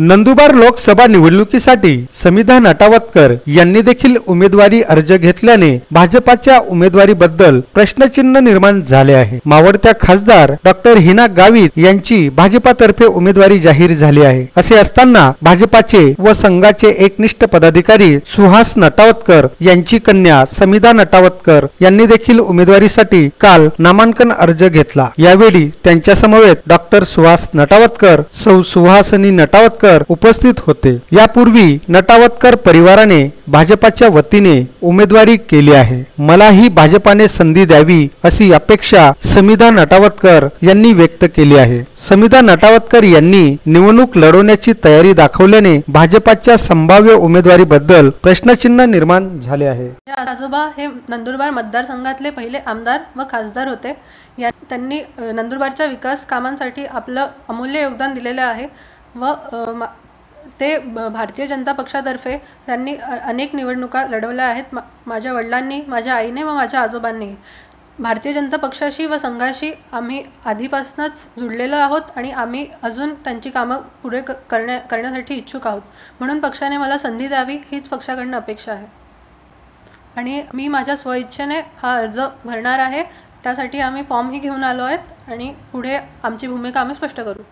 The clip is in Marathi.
नंदुरबार लोकसभा निवडणुकीसाठी समिधा नटावतकर यांनी देखील उमेदवारी अर्ज घेतल्याने भाजपाच्या उमेदवारीबद्दल प्रश्नचिन्ह निर्माण झाले आहे. मावडत्या खासदार डॉक्टर हिना गावित यांची भाजपातर्फे उमेदवारी जाहीर झाली आहे. असे असताना भाजपाचे व संघाचे एकनिष्ठ पदाधिकारी सुहास नटावतकर यांची कन्या समिधा नटावतकर यांनी देखील उमेदवारीसाठी काल नामांकन अर्ज घेतला. यावेळी त्यांच्या समवेत डॉक्टर सुहास नटावतकर सौ सुहासनी नटावतकर उपस्थित होते. यापूर्वी नटावतकर परिवाराने भाजपाच्या वतीने उमेदवारी केली आहे. मलाही भाजपाने संधी द्यावी अशी अपेक्षा समिधा नटावतकर यांनी व्यक्त केली आहे. समिधा नटावतकर यांनी निवडणूक लढवण्याची तयारी दाखवल्याने भाजपाच्या संभाव्य उमेदवारीबद्दल प्रश्नचिन्ह निर्माण झाले आहे. आजोबा हे नंदुरबार मतदारसंघातले पहिले आमदार व खासदार होते. या त्यांनी नंदुरबारच्या विकास कामांसाठी आपलं अमूल्य योगदान दिलेलं आहे. व मा- ते भारतीय जनता पक्षातर्फे त्यांनी अनेक निवडणुका लढवल्या आहेत. मा- माझ्या वडिलांनी माझ्या आईने व माझ्या आजोबांनी. भारतीय जनता पक्षाशी व संघाशी आम्ही आधीपासूनच जुळलेलो आहोत आणि आम्ही अजून त्यांची कामं पुढे क- करण्या करण्यासाठी इच्छुक आहोत. म्हणून पक्षाने मला संधी द्यावी हीच पक्षाकडनं अपेक्षा आहे. आणि मी माझ्या स्वइच्छेने हा अर्ज भरणार आहे. त्यासाठी आम्ही फॉर्मही घेऊन आलो आहेत आणि पुढे आमची भूमिका आम्ही स्पष्ट करू.